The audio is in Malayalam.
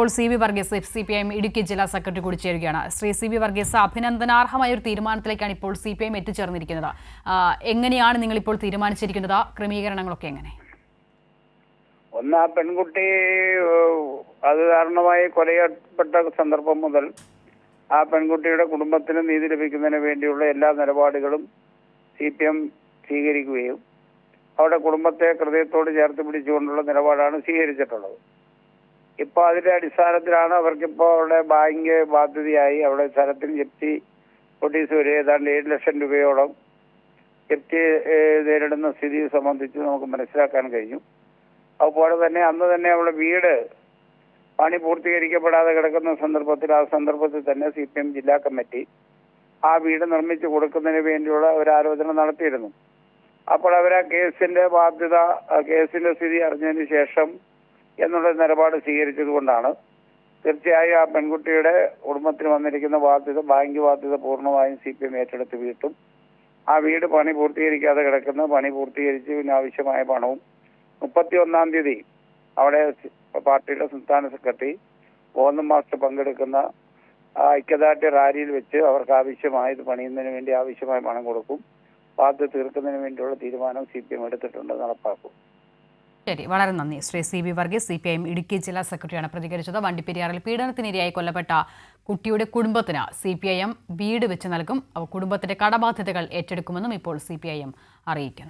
ഇപ്പോൾ C V Varghese C P I M Idukki ജില്ലാ സെക്രട്ടറി കൂടി ചേരുകയാണ്. ശ്രീ സി വി വർഗീസ് അഭിനന്ദനാർഹമായ ഒരു തീരുമാനത്തിലേക്കാണ് ഇപ്പോൾ സി പി ഐ എം എത്തിച്ചേർന്നിരിക്കുന്നത്. എങ്ങനെയാണ് നിങ്ങൾ ഇപ്പോൾ തീരുമാനിച്ചിരിക്കുന്നത്? ക്രമീകരണങ്ങളൊക്കെ എങ്ങനെ? ഒന്ന് ആ പെൺകുട്ടി അത് കാരണമായി കൊലയപ്പെട്ട സന്ദർഭം മുതൽ ആ പെൺകുട്ടിയുടെ കുടുംബത്തിന് നീതി ലഭിക്കുന്നതിന് വേണ്ടിയുള്ള എല്ലാ നിലപാടുകളും സി പി എം സ്വീകരിക്കുകയും അവിടെ കുടുംബത്തെ ഹൃദയത്തോട് ചേർത്ത് പിടിച്ചുകൊണ്ടുള്ള നിലപാടാണ് സ്വീകരിച്ചിട്ടുള്ളത്. ഇപ്പോൾ അതിന്റെ അടിസ്ഥാനത്തിലാണ് അവർക്കിപ്പോൾ അവിടെ ബാങ്ക് ബാധ്യതയായി അവിടെ സ്ഥലത്തിൽ ജപ്തി നോട്ടീസ് വരെ ഏതാണ്ട് ഏഴ് ലക്ഷം രൂപയോളം ജപ്തി നേരിടുന്ന സ്ഥിതി സംബന്ധിച്ച് നമുക്ക് മനസ്സിലാക്കാൻ കഴിഞ്ഞു. അതുപോലെ തന്നെ അന്ന് തന്നെ അവളുടെ വീട് പണി പൂർത്തീകരിക്കപ്പെടാതെ കിടക്കുന്ന സന്ദർഭത്തിൽ ആ സന്ദർഭത്തിൽ തന്നെ സി പി എം ജില്ലാ കമ്മിറ്റി ആ വീട് നിർമ്മിച്ചു കൊടുക്കുന്നതിന് വേണ്ടിയുള്ള ഒരു ആലോചന നടത്തിയിരുന്നു. അപ്പോൾ അവർ ആ കേസിന്റെ ബാധ്യത കേസിന്റെ സ്ഥിതി അറിഞ്ഞതിന് ശേഷം എന്നുള്ള നിലപാട് സ്വീകരിച്ചത് കൊണ്ടാണ്. തീർച്ചയായും ആ പെൺകുട്ടിയുടെ കുടുംബത്തിന് വന്നിരിക്കുന്ന ബാധ്യത ബാങ്ക് ബാധ്യത പൂർണമായും സി പി എം ഏറ്റെടുത്ത് വീട്ടും. ആ വീട് പണി പൂർത്തീകരിക്കാതെ കിടക്കുന്ന പണി പൂർത്തീകരിച്ച് പിന്നെ ആവശ്യമായ പണവും. മുപ്പത്തി ഒന്നാം തീയതി അവിടെ പാർട്ടിയുടെ സംസ്ഥാന സെക്രട്ടറി ഗോവിന്ദൻ മാസ്റ്റർ പങ്കെടുക്കുന്ന ഐക്യദാർഢ്യ റാലിയിൽ വെച്ച് അവർക്ക് ആവശ്യമായ ഇത് പണിയുന്നതിന് വേണ്ടി ആവശ്യമായ പണം കൊടുക്കും. ബാധ്യത തീർക്കുന്നതിന് വേണ്ടിയുള്ള തീരുമാനം സി പി എം എടുത്തിട്ടുണ്ട് നടപ്പാക്കും. ശരി വളരെ നന്ദി. Shri C V Varghese C P I M Idukki ജില്ലാ സെക്രട്ടറിയാണ് പ്രതികരിച്ചത്. വണ്ടിപ്പെരിയാറിൽ പീഡനത്തിനിരയായി കൊല്ലപ്പെട്ട കുട്ടിയുടെ കുടുംബത്തിന് സി പി ഐ എം വീട് വെച്ച് നൽകും. കുടുംബത്തിന്റെ കടബാധ്യതകൾ ഏറ്റെടുക്കുമെന്നും ഇപ്പോൾ സി പി ഐ എം അറിയിക്കുന്നു.